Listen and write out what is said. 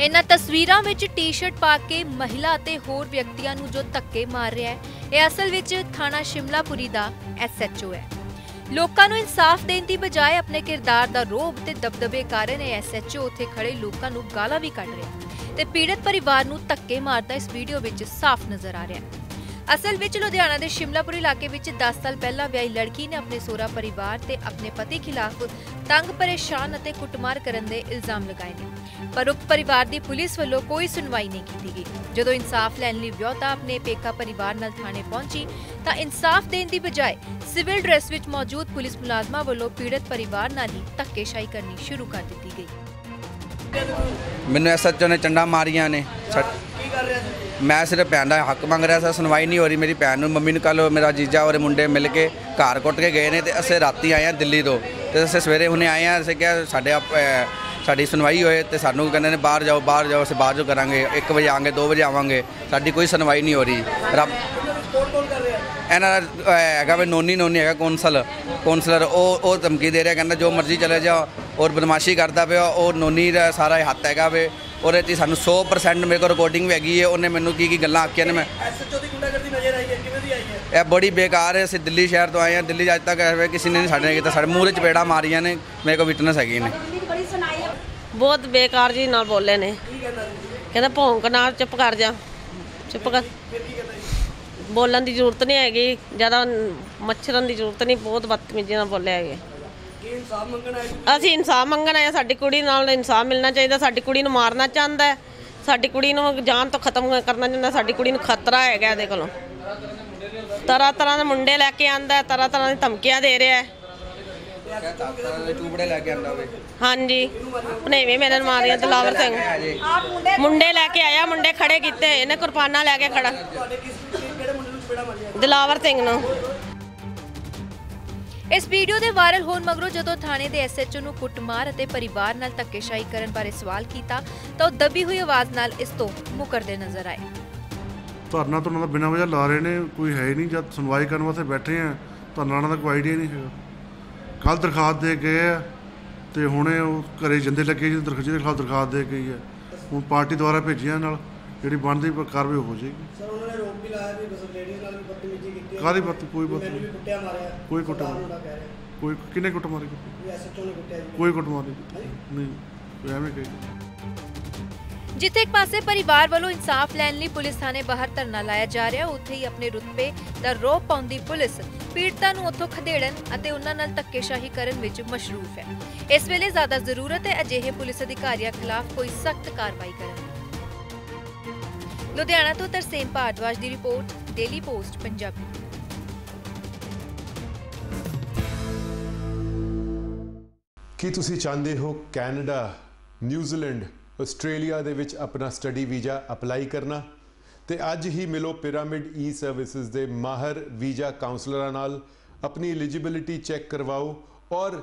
ਇਹਨਾਂ ਤਸਵੀਰਾਂ ਵਿੱਚ ਟੀ-ਸ਼ਰਟ ਪਾ ਕੇ ਮਹਿਲਾ ਅਤੇ ਹੋਰ ਵਿਅਕਤੀਆਂ ਨੂੰ ਜੋ ਧੱਕੇ ਮਾਰ ਰਿਹਾ ਹੈ, ਇਹ ਅਸਲ ਵਿੱਚ ਥਾਣਾ ਸ਼ਿਮਲਾਪੁਰੀ ਦਾ ਐਸਐਚਓ ਹੈ। ਲੋਕਾਂ ਨੂੰ ਇਨਸਾਫ ਦੇਣ ਦੀ ਬਜਾਏ ਆਪਣੇ ਕਿਰਦਾਰ ਦਾ ਰੋਬ ਤੇ ਦਬਦਬੇ ਕਾਰਨ ਇਹ ਐਸਐਚਓ ਉੱਥੇ ਖੜੇ ਲੋਕਾਂ ਨੂੰ ਗਾਲਾਂ ਵੀ ਕੱਢ ਰਿਹਾ ਤੇ ਪੀੜਤ ਪਰਿਵਾਰ ਨੂੰ ਧੱਕੇ ਮਾਰਦਾ ਇਸ ਵੀਡੀਓ ਵਿੱਚ ਸਾਫ਼ ਨਜ਼ਰ ਆ ਰਿਹਾ ਹੈ। ਅਸਲ ਵਿੱਚ ਲੁਧਿਆਣਾ ਦੇ ਸ਼ਿਮਲਾਪੁਰ ਇਲਾਕੇ ਵਿੱਚ 10 ਸਾਲ ਪਹਿਲਾਂ ਵਿਆਹੀ ਲੜਕੀ ਨੇ ਆਪਣੇ ਸਹੁਰਾ ਪਰਿਵਾਰ ਤੇ ਆਪਣੇ ਪਤੀ ਖਿਲਾਫ ਤੰਗ, ਪਰੇਸ਼ਾਨ ਅਤੇ ਕੁੱਟਮਾਰ ਕਰਨ ਦੇ ਇਲਜ਼ਾਮ ਲਗਾਏ ਨੇ। ਪਰ ਉਕਤ ਪਰਿਵਾਰ ਦੀ ਪੁਲਿਸ ਵੱਲੋਂ ਕੋਈ ਸੁਣਵਾਈ ਨਹੀਂ ਕੀਤੀ ਗਈ। ਜਦੋਂ ਇਨਸਾਫ ਲੈਣ ਲਈ ਵਿਆਹੁਤਾ ਆਪਣੇ ਪੇਕਾ ਪਰਿਵਾਰ ਨਾਲ ਥਾਣੇ ਪਹੁੰਚੀ, ਤਾਂ ਇਨਸਾਫ ਦੇਣ ਦੀ ਬਜਾਏ ਸਿਵਲ ਡਰੈਸ ਵਿੱਚ ਮੌਜੂਦ ਪੁਲਿਸ ਮੁਲਾਜ਼ਮਾਂ ਵੱਲੋਂ ਪੀੜਤ ਪਰਿਵਾਰ ਨਾਲ ਹੀ ਧੱਕੇਸ਼ਾਹੀ ਕਰਨੀ ਸ਼ੁਰੂ ਕਰ ਦਿੱਤੀ ਗਈ। ਮੈਨੂੰ ਐਸਐਚਓ ਨੇ ਚੰਡਾ ਮਾਰੀਆਂ ਨੇ ਮੈਂ ਸਿਰਫ ਭੈਣ ਦਾ ਹੱਕ ਮੰਗ ਰਿਹਾ ਸੀ ਸੁਣਵਾਈ ਨਹੀਂ ਹੋ ਰਹੀ ਮੇਰੀ ਭੈਣ ਨੂੰ। ਮੰਮੀ ਨੂੰ ਕੱਲ ਮੇਰਾ ਜੀਜਾ ਔਰ ਮੁੰਡੇ ਮਿਲ ਕੇ ਘਰ ਕੁੱਟ ਕੇ ਗਏ ਨੇ ਤੇ ਅਸੀਂ ਰਾਤੀ ਆਏ ਆ ਦਿੱਲੀ ਤੋਂ। ਤੇ ਅਸੀਂ ਸਵੇਰੇ ਹੁਣੇ ਆਏ ਆ ਅਸੀਂ ਕਿਹਾ ਸਾਡੇ ਆਪ ਸਾਡੀ ਸੁਣਵਾਈ ਹੋਏ ਤੇ ਸਾਨੂੰ ਕਹਿੰਦੇ ਨੇ ਬਾਹਰ ਜਾਓ ਬਾਹਰ ਜਾਓ, ਅਸੀਂ ਬਾਹਰ ਜੋ ਕਰਾਂਗੇ 1 ਵਜੇ ਆਵਾਂਗੇ 2 ਵਜੇ ਆਵਾਂਗੇ। ਸਾਡੀ ਕੋਈ ਸੁਣਵਾਈ ਨਹੀਂ ਹੋ ਰਹੀ। ਰੱਬ ਇਹਨਾਂ ਦਾ ਹੈਗਾ ਵੀ ਨੋਨੀ ਨੋਨੀ ਹੈਗਾ ਕੌਂਸਲ। ਕੌਂਸਲਰ ਉਹ ਉਹ ਧਮਕੀ ਦੇ ਰਿਹਾ, ਕਹਿੰਦਾ ਜੋ ਮਰਜ਼ੀ ਚਲੇ ਜਾਓ ਔਰ ਬਦਮਾਸ਼ੀ ਕਰਦਾ ਪਿਆ, ਉਹ ਨੋਨੀ ਦਾ ਸਾਰਾ ਹੱਥ ਹੈਗਾ ਵੇ। ਉਹਦੇ 'ਚ ਸਾਨੂੰ 100% ਮੇਰੇ ਕੋਲ ਰਿਕਾਰਡਿੰਗ ਵੀ ਹੈਗੀ ਹੈ। ਉਹਨੇ ਮੈਨੂੰ ਕੀ ਕੀ ਗੱਲਾਂ ਆਖੀਆਂ ਨੇ ਮੈਂ ਐਸਐਚਓ ਦੀ ਗੁੰਡਾਗਰਦੀ ਨਜ਼ਰ ਆਈ ਹੈ ਕਿਵੇਂ ਦੀ ਆਈ ਹੈ? ਇਹ ਬੜੀ ਬੇਕਾਰ ਹੈ। ਅਸੀਂ ਦਿੱਲੀ ਸ਼ਹਿਰ ਤੋਂ ਆਏ ਹਾਂ। ਦਿੱਲੀ 'ਚ ਅੱਜ ਤੱਕ ਐਵੇਂ ਕਿਸੇ ਨੇ ਨਹੀਂ ਸਾਡੇ ਨਾਲ ਕੀਤਾ। ਸਾਡੇ ਮੂੰਹ 'ਤੇ ਚਪੇੜਾ ਮਾਰੀਆਂ ਨੇ। ਮੇਰੇ ਕੋਲ ਵਿਟਨੈਸ ਹੈਗੇ ਨੇ। ਬਹੁਤ ਬੇਕਾਰ ਜੀ ਨਾਲ ਬੋਲੇ ਨੇ। ਕਹਿੰਦਾ ਭੌਂਕ ਨਾ ਚੁੱਪ ਕਰ ਜਾ। ਚੁੱਪ ਕਰ। ਬੋਲਣ ਦੀ ਜ਼ਰੂਰਤ ਨਹੀਂ ਹੈਗੀ। ਜ਼ਿਆਦਾ ਮੱਛਰਨ ਦੀ ਜ਼ਰੂਰਤ ਨਹੀਂ। ਬਹੁਤ ਬਦਤਮੀਜ਼ੀ ਨਾਲ ਬੋਲੇ ਹੈਗੇ। ਇਨਸਾਫ ਮੰਗਣ ਆਏ ਸੀ ਅਸੀਂ ਇਨਸਾਫ ਮੰਗਣ ਆਏ ਹਾਂ, ਸਾਡੀ ਕੁੜੀ ਨਾਲ ਇਨਸਾਫ ਮਿਲਣਾ ਚਾਹੀਦਾ। ਸਾਡੀ ਕੁੜੀ ਨੂੰ ਮਾਰਨਾ ਚਾਹੁੰਦਾ ਹੈ। ਸਾਡੀ ਕੁੜੀ ਨੂੰ ਜਾਨ ਤੋਂ ਖਤਮ ਕਰਨਾ ਚਾਹੁੰਦਾ। ਸਾਡੀ ਕੁੜੀ ਨੂੰ ਖਤਰਾ ਹੈਗਾ ਇਹਦੇ ਕੋਲੋਂ। ਤਰ੍ਹਾਂ ਤਰ੍ਹਾਂ ਦੇ ਮੁੰਡੇ ਲੈ ਕੇ ਆਂਦਾ ਤਰ੍ਹਾਂ ਤਰ੍ਹਾਂ ਦੀ ਧਮਕੀਆਂ ਦੇ ਰਿਹਾ ਹੈ। ਚੂਬੜੇ ਲੈ ਕੇ ਆਂਦਾ ਵੇ। ਹਾਂਜੀ। ਭਨੇਵੇਂ ਮੇਰੇ ਨਾਲ ਮਾਰੀਆਂ ਦਲਾਵਰ ਸਿੰਘ। ਮੁੰਡੇ ਲੈ ਕੇ ਆਇਆ। ਮੁੰਡੇ ਖੜੇ ਕੀਤੇ। ਇਹਨੇ ਕੁਰਬਾਨਾ ਲੈ ਕੇ ਖੜਾ। ਦਲਾਵਰ ਸਿੰਘ ਨੂੰ। ਇਸ ਵੀਡੀਓ ਦੇ ਵਾਇਰਲ ਹੋਣ ਮਗਰੋਂ ਜਦੋਂ ਥਾਣੇ ਦੇ ਐਸਐਚਓ ਨੂੰ ਕੁੱਟਮਾਰ ਅਤੇ ਪਰਿਵਾਰ ਨਾਲ ਧੱਕੇਸ਼ਾਹੀ ਕਰਨ ਬਾਰੇ ਸਵਾਲ ਕੀਤਾ, ਤਾਂ ਉਹ ਦੱਬੀ ਹੋਈ ਆਵਾਜ਼ ਨਾਲ ਇਸ ਤੋਂ ਮੁਕਰਦੇ ਨਜ਼ਰ ਆਏ। ਧਰਨਾ ਤੋਂ ਉਹਨਾਂ ਦਾ ਬਿਨਾਂ ਵਜ੍ਹਾ ਲਾ ਰਹੇ ਨੇ, ਕੋਈ ਹੈ ਹੀ ਨਹੀਂ, ਜਦ ਸੁਣਵਾਈ ਕਰਨ ਵਾਸਤੇ ਬੈਠੇ ਆ, ਧਰਨਾ ਉਹਨਾਂ ਦਾ ਕੋਈ ਆਈਡੀਆ ਨਹੀਂ ਹੈਗਾ। ਕੱਲ ਦਰਖਾਸਤ ਦੇ ਗਏ ਆ, ਤੇ ਹੁਣੇ ਉਹ ਘਰੇ ਜਿੰਦੇ ਲੱਗੇ ਜੀ ਦਰਖਾਸਤ ਦੇ ਖਿਲਾਫ ਦਰਖਾਸਤ ਦੇ ਗਈ ਹੈ ਹੁਣ ਪਾਰਟੀ ਦੁਆਰਾ ਭੇਜੀਆਂ ਨਾਲ। ਜਿਹੜੀ ਬਣਦੀ ਕਾਰਵਾਈ ਹੋ ਜਾਏਗੀ। ਸਰ ਉਹਨਾਂ ਨੇ ਰੋਕ ਵੀ ਲਾਇਆ ਵੀ ਬਸ ਲੇਡੀਜ਼ ਨਾਲ ਵੀ ਬਦਤਮੀਜ਼ੀ ਕੀਤੀ। ਕਾਹਦੀ ਬਾਤ? ਕੋਈ ਬਾਤ ਮੈਨੂੰ ਵੀ ਕੁੱਟਿਆ ਮਾਰਿਆ। ਕੋਈ ਕੁੱਟਿਆ ਮਾਰਿਆ। ਕੋਈ ਕਿੰਨੇ ਕੁੱਟ ਮਾਰੀ? ਵੀ ਐਸਐਚਓ ਨੇ ਕੁੱਟਿਆ ਜੀ। ਕੋਈ ਕੁੱਟ ਮਾਰੀ? ਨਹੀਂ ਕੋਈ ਐਵੇਂ ਕਹੀ ਜਿੱਥੇ ਇੱਕ ਪਾਸੇ ਪਰਿਵਾਰ ਵੱਲੋਂ ਇਨਸਾਫ ਲੈਣ ਲਈ ਪੁਲਿਸ ਥਾਣੇ ਬਾਹਰ ਧਰਨਾ ਲਾਇਆ ਜਾ ਰਿਹਾ ਉੱਥੇ ਹੀ ਆਪਣੇ ਰੁਤਬੇ ਦਾ ਰੋਪ ਪਾਉਂਦੀ ਪੁਲਿਸ ਪੀੜਤਾਂ ਨੂੰ ਉੱਥੋਂ ਖਦੇੜਨ ਅਤੇ ਉਹਨਾਂ ਨਾਲ ਧੱਕੇਸ਼ਾਹੀ ਕਰਨ ਵਿੱਚ ਮਸ਼ਰੂਫ ਹੈ। ਇਸ ਵੇਲੇ ਜ਼ਿਆਦਾ ਜ਼ਰੂਰਤ ਹੈ ਅਜਿਹੇ ਪੁਲਿਸ ਅਧਿਕਾਰੀਆਂ ਖਿਲਾਫ ਕੋਈ ਸਖਤ ਕਾਰਵਾਈ ਕਰਨ ਲੁਧਿਆਣਾ ਤੋਂ ਤਰਸੇਮ ਭਾਰਦਵਾਜ ਦੀ ਰਿਪੋਰਟ ਡੇਲੀ ਪੋਸਟ ਪੰਜਾਬੀ। ਕੀ ਤੁਸੀਂ ਚਾਹੁੰਦੇ ਹੋ ਕੈਨੇਡਾ ਨਿਊਜ਼ੀਲੈਂਡ ਆਸਟ੍ਰੇਲੀਆ ਦੇ ਵਿੱਚ ਆਪਣਾ ਸਟੱਡੀ ਵੀਜ਼ਾ ਅਪਲਾਈ ਕਰਨਾ? ਤੇ ਅੱਜ ਹੀ ਮਿਲੋ ਪਿਰਾਮਿਡ ਈ ਸਰਵਿਸਿਜ਼ ਦੇ ਮਾਹਰ ਵੀਜ਼ਾ ਕਾਉਂਸਲਰਾਂ ਨਾਲ, ਆਪਣੀ ਐਲੀਜੀਬਿਲਿਟੀ ਚੈੱਕ ਕਰਵਾਓ ਔਰ